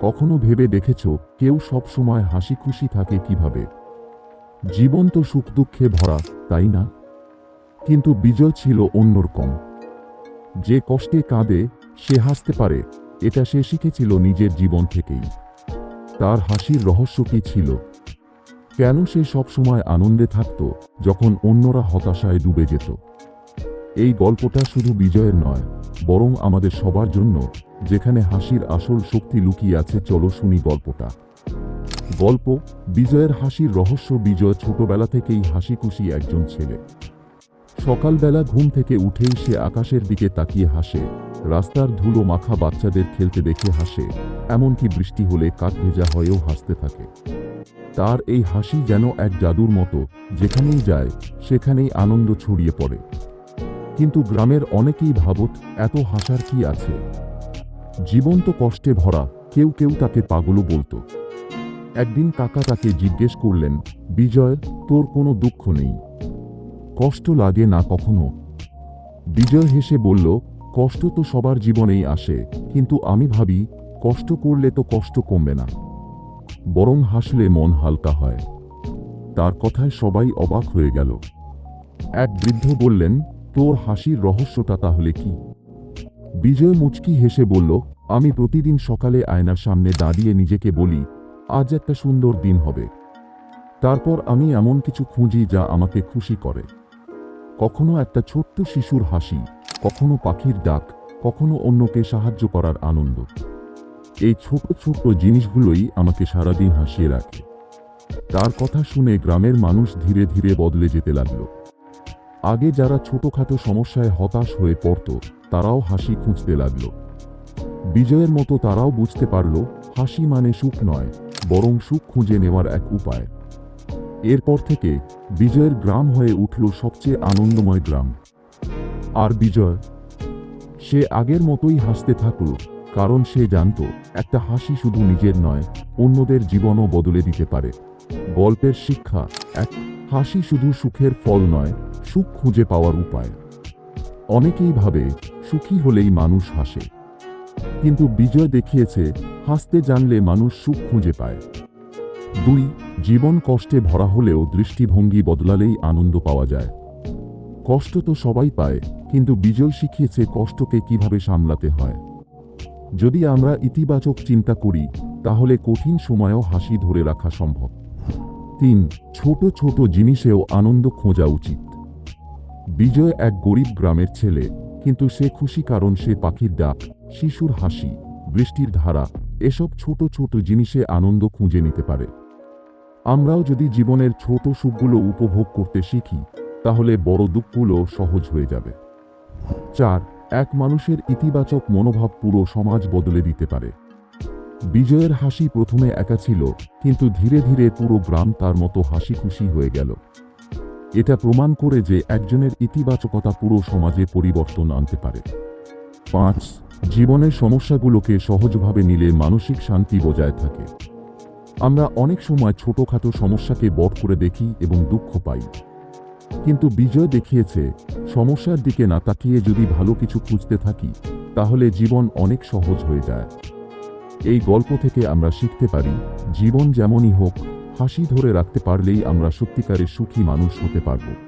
কখনো ভেবে দেখেছ কেউ সব সময় হাসি খুশি থাকে কীভাবে? জীবন তো সুখ দুঃখে ভরা, তাই না? কিন্তু বিজয় ছিল অন্যরকম। যে কষ্টে কাঁদে, সে হাসতে পারে, এটা সে শিখেছিল নিজের জীবন থেকেই। তার হাসির রহস্য কি ছিল? কেন সে সবসময় আনন্দে থাকত, যখন অন্যরা হতাশায় ডুবে যেত? এই গল্পটা শুধু বিজয়ের নয়, বরং আমাদের সবার জন্য, যেখানে হাসির আসল শক্তি লুকিয়ে আছে, চলো শুনি গল্পটা। গল্প, বিজয়ের হাসির রহস্য বিজয় ছোটবেলা থেকেই হাসি খুশি একজন ছেলে। সকালবেলা ঘুম থেকে উঠেই সে আকাশের দিকে তাকিয়ে হাসে, রাস্তার ধুলো মাখা বাচ্চাদের খেলতে দেখে হাসে, এমনকি বৃষ্টি হলে কাক ভেজা হয়েও হাসতে থাকে। তার এই হাসি যেন এক জাদুর মতো, যেখানেই যায়, সেখানেই আনন্দ ছড়িয়ে পড়ে। কিন্তু গ্রামের অনেকেই ভাবত, এত হাসার কি আছে? জীবন তো কষ্টে ভরা, কেউ কেউ তাকে পাগলও বলতো। একদিন কাকা তাকে জিজ্ঞেস করলেন, বিজয়, তোর কোনো দুঃখ নেই? কষ্ট লাগে না কখনো? বিজয় হেসে বলল, কষ্ট তো সবার জীবনেই আসে, কিন্তু আমি ভাবি, কষ্ট করলে তো কষ্ট কমবে না। বরং হাসলে মন হালকা হয়। তার কথায় সবাই অবাক হয়ে গেল। এক বৃদ্ধ বললেন তোর হাসির রহস্যটা তাহলে কি? বিজয় মুচকি হেসে বলল, আমি প্রতিদিন সকালে আয়নার সামনে দাঁড়িয়ে নিজেকে বলি, আজ একটা সুন্দর দিন হবে। তারপর আমি এমন কিছু খুঁজি যা আমাকে খুশি করে। কখনো একটা ছোট্ট শিশুর হাসি, কখনো পাখির ডাক, কখনো অন্যকে সাহায্য করার আনন্দ। এই ছোট ছোট জিনিসগুলোই আমাকে সারাদিন হাসিয়ে রাখে। তার কথা শুনে গ্রামের মানুষ ধীরে ধীরে বদলে যেতে লাগল। আগে যারা ছোটখাটো সমস্যায় হতাশ হয়ে পড়ত, তারাও হাসি খুঁজতে লাগল। বিজয়ের মতো তারাও বুঝতে পারল, হাসি মানে সুখ নয়, বরং সুখ খুঁজে নেওয়ার এক উপায়। এরপর থেকে বিজয়ের গ্রাম হয়ে উঠল সবচেয়ে আনন্দময় গ্রাম। আর বিজয়, সে আগের মতোই হাসতে থাকল, কারণ সে জানত, একটা হাসি শুধু নিজের নয়, অন্যদের জীবনও বদলে দিতে পারে। গল্পের শিক্ষা, এক, হাসি শুধু সুখের ফল নয় সুখ খুঁজে পাওয়ার উপায়। অনেকেই ভাবে, সুখী হলেই মানুষ হাসে। কিন্তু বিজয় দেখিয়েছে, হাসতে জানলে মানুষ সুখ খুঁজে পায়। দুই, জীবন কষ্টে ভরা হলেও দৃষ্টিভঙ্গি বদলালেই আনন্দ পাওয়া যায়। কষ্ট তো সবাই পায়, কিন্তু বিজয় শিখিয়েছে কষ্টকে কীভাবে সামলাতে হয়। যদি আমরা ইতিবাচক চিন্তা করি, তাহলে কঠিন সময়েও হাসি ধরে রাখা সম্ভব। তিন, ছোট ছোট জিনিসেও আনন্দ খোঁজা উচিত। বিজয় এক গরিব গ্রামের ছেলে, কিন্তু সে খুশি কারণ সে পাখির ডাক, শিশুর হাসি, বৃষ্টির ধারা, এসব ছোট ছোট জিনিসে আনন্দ খুঁজে নিতে পারে। আমরাও যদি জীবনের ছোট সুখগুলো উপভোগ করতে শিখি, তাহলে বড় দুঃখগুলো সহজ হয়ে যাবে। চার, এক মানুষের ইতিবাচক মনোভাব পুরো সমাজ বদলে দিতে পারে। বিজয়ের হাসি প্রথমে একা ছিল, কিন্তু ধীরে ধীরে পুরো গ্রাম তার মতো হাসি খুশি হয়ে গেল। এটা প্রমাণ করে যে একজনের ইতিবাচকতা পুরো সমাজে পরিবর্তন আনতে পারে। পাঁচ, জীবনের সমস্যাগুলোকে সহজভাবে নিলে মানসিক শান্তি বজায় থাকে। আমরা অনেক সময় ছোটখাটো সমস্যাকে বট করে দেখি এবং দুঃখ পাই। কিন্তু বিজয় দেখিয়েছে, সমস্যার দিকে না তাকিয়ে যদি ভালো কিছু খুঁজতে থাকি, তাহলে জীবন অনেক সহজ হয়ে যায়। এই গল্প থেকে আমরা শিখতে পারি, জীবন যেমনই হোক হাসি ধরে রাখতে পারলেই আমরা সত্যিকারের সুখী মানুষ হতে পারব।